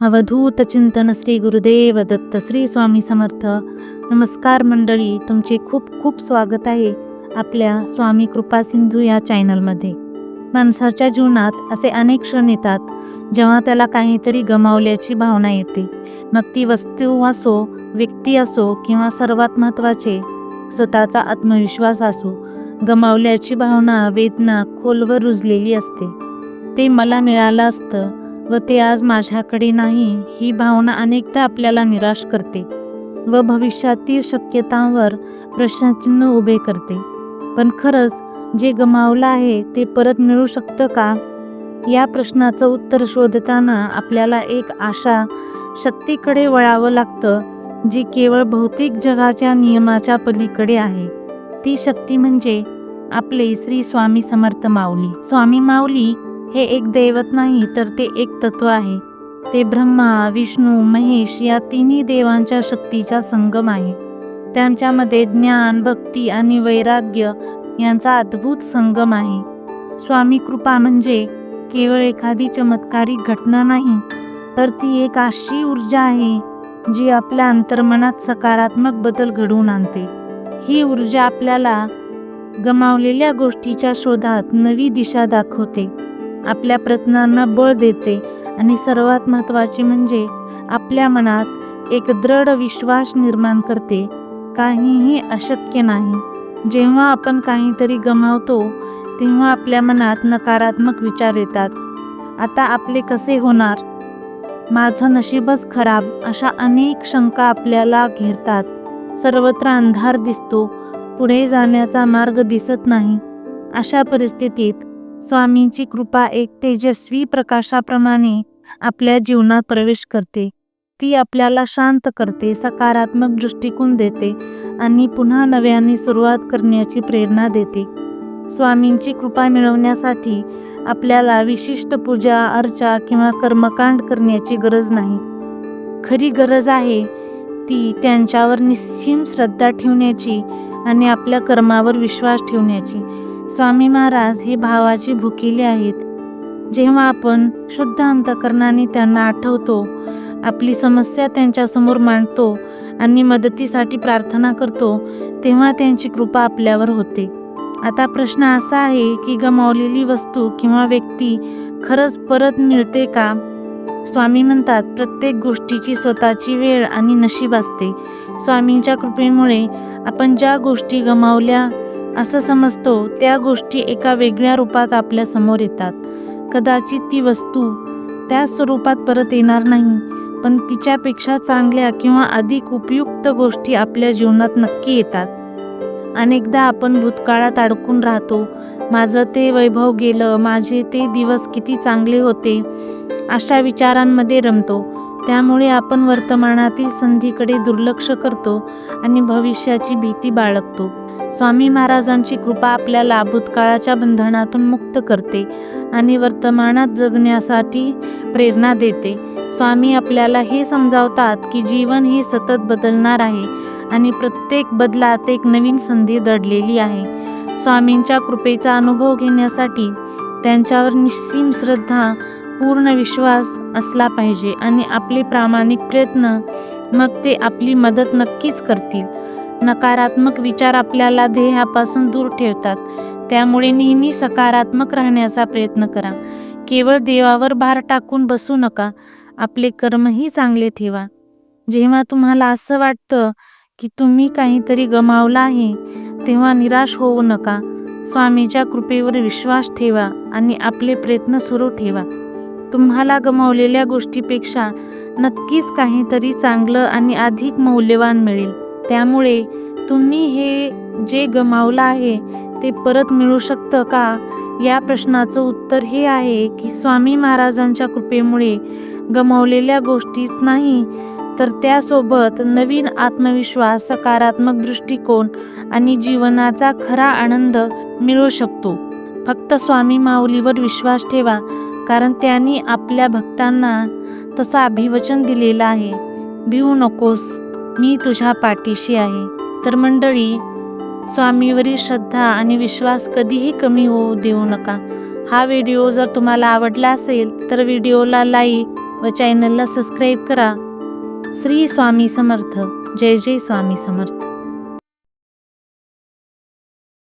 अवधूत चिंतन श्री गुरुदेव दत्त श्री स्वामी समर्थ. नमस्कार मंडळी तुमचे खूप खूप स्वागत आहे आपल्या स्वामी कृपा सिंधू या चॅनलमध्ये. माणसाच्या जीवनात असे अनेक क्षण येतात जेव्हा त्याला काहीतरी गमावल्याची भावना येते. मग ती वस्तू असो व्यक्ती असो किंवा सर्वात महत्त्वाचे स्वतःचा आत्मविश्वास असो गमावल्याची भावना वेदना खोलवर रुजलेली असते. ते मला मिळालं असतं व ते आज माझ्याकडे नाही ही भावना अनेकदा आपल्याला निराश करते व भविष्यातील शक्यतांवर प्रश्नचिन्ह उभे करते. पण खरंच जे गमावलं आहे ते परत मिळू शकतं का? या प्रश्नाचं उत्तर शोधताना आपल्याला एक आशा शक्तीकडे वळावं लागतं जी केवळ भौतिक जगाच्या नियमाच्या पलीकडे आहे. ती शक्ती म्हणजे आपले श्री स्वामी समर्थ माऊली. स्वामी माऊली हे एक दैवत नाही तर ते एक तत्व आहे. ते ब्रह्मा विष्णू महेश या तिन्ही देवांच्या शक्तीचा संगम आहे. त्यांच्यामध्ये ज्ञान भक्ती आणि वैराग्य यांचा अद्भुत संगम आहे. स्वामी कृपा म्हणजे केवळ एखादी चमत्कारिक घटना नाही तर ती एक अशी ऊर्जा आहे जी आपल्या अंतर्मनात सकारात्मक बदल घडवून आणते. ही ऊर्जा आपल्याला गमावलेल्या गोष्टीच्या शोधात नवी दिशा दाखवते. आपल्या प्रयत्नांना बळ देते. आणि सर्वात महत्त्वाचे म्हणजे आपल्या मनात एक दृढ विश्वास निर्माण करते. काहीही अशक्य नाही. जेव्हा आपण काहीतरी गमावतो तेव्हा आपल्या मनात नकारात्मक विचार येतात. आता आपले कसे होणार? माझं नशीबच खराब अशा अनेक शंका आपल्याला घेरतात. सर्वत्र अंधार दिसतो. पुढे जाण्याचा मार्ग दिसत नाही. अशा परिस्थितीत स्वामींची कृपा एक तेजस्वी प्रकाशाप्रमाणे आपल्या जीवनात प्रवेश करते. ती आपल्याला शांत करते सकारात्मक दृष्टिकोन देते आणि पुन्हा नव्याने सुरुवात करण्याची प्रेरणा देते. स्वामींची कृपा मिळवण्यासाठी आपल्याला विशिष्ट पूजा अर्चा किंवा कर्मकांड करण्याची गरज नाही. खरी गरज आहे ती त्यांच्यावर निश्चिम श्रद्धा ठेवण्याची आणि आपल्या कर्मावर विश्वास ठेवण्याची. स्वामी महाराज हे भावाचे भुकेले आहेत. जेव्हा आपण शुद्ध अंतकरणाने त्यांना आठवतो आपली समस्या त्यांच्यासमोर मांडतो आणि मदतीसाठी प्रार्थना करतो तेव्हा त्यांची कृपा आपल्यावर होते. आता प्रश्न असा आहे की गमावलेली वस्तू किंवा व्यक्ती खरंच परत मिळते का? स्वामी म्हणतात प्रत्येक गोष्टीची स्वतःची वेळ आणि नशीब असते. स्वामींच्या कृपेमुळे आपण ज्या गोष्टी गमावल्या असं समजतो त्या गोष्टी एका वेगळ्या रूपात आपल्यासमोर येतात. कदाचित ती वस्तू त्या स्वरूपात परत येणार नाही पण तिच्यापेक्षा चांगल्या किंवा अधिक उपयुक्त गोष्टी आपल्या जीवनात नक्की येतात. अनेकदा आपण भूतकाळात अडकून राहतो माझं ते वैभव गेलं माझे ते दिवस किती चांगले होते अशा विचारांमध्ये रमतो. त्यामुळे आपण वर्तमानातील संधीकडे दुर्लक्ष करतो आणि भविष्याची भीती बाळगतो. स्वामी महाराजांची कृपा आपल्याला भूतकाळाच्या बंधनातून मुक्त करते आणि वर्तमानात जगण्यासाठी प्रेरणा देते. स्वामी आपल्याला हे समजावतात की जीवन हे सतत बदलणार आहे आणि प्रत्येक बदलात एक नवीन संधी दडलेली आहे. स्वामींच्या कृपेचा अनुभव घेण्यासाठी त्यांच्यावर निस्सीम श्रद्धा पूर्ण विश्वास असला पाहिजे आणि आपले प्रामाणिक प्रयत्न मग ते आपली मदत नक्कीच करतील. नकारात्मक विचार आपल्याला ध्येयापासून दूर ठेवतात. त्यामुळे नेहमी सकारात्मक राहण्याचा प्रयत्न करा. केवळ देवावर भार टाकून बसू नका. आपले कर्मही चांगले ठेवा. जेव्हा तुम्हाला असं वाटतं की तुम्ही काहीतरी गमावला आहे तेव्हा निराश होऊ नका. स्वामीच्या कृपेवर विश्वास ठेवा आणि आपले प्रयत्न सुरू ठेवा. तुम्हाला गमावलेल्या गोष्टीपेक्षा नक्कीच काहीतरी चांगलं आणि अधिक मौल्यवान मिळेल. त्यामुळे तुम्ही हे जे गमावलं आहे ते परत मिळू शकतं का? या प्रश्नाचं उत्तर हे आहे की स्वामी महाराजांच्या कृपेमुळे गमावलेल्या गोष्टीच नाही तर त्यासोबत नवीन आत्मविश्वास सकारात्मक दृष्टिकोन आणि जीवनाचा खरा आनंद मिळू शकतो. फक्त स्वामी माऊलीवर विश्वास ठेवा कारण त्यांनी आपल्या भक्तांना तसं अभिवचन दिलेलं आहे. भिवू नकोस. मी तुझ्या पाठीशी आहे. तर मंडळी स्वामीवरील श्रद्धा आणि विश्वास कधीही कमी होऊ देऊ नका. हा व्हिडिओ जर तुम्हाला आवडला असेल तर व्हिडिओला लाईक व चॅनलला सबस्क्राईब करा. श्री स्वामी समर्थ. जय जय स्वामी समर्थ.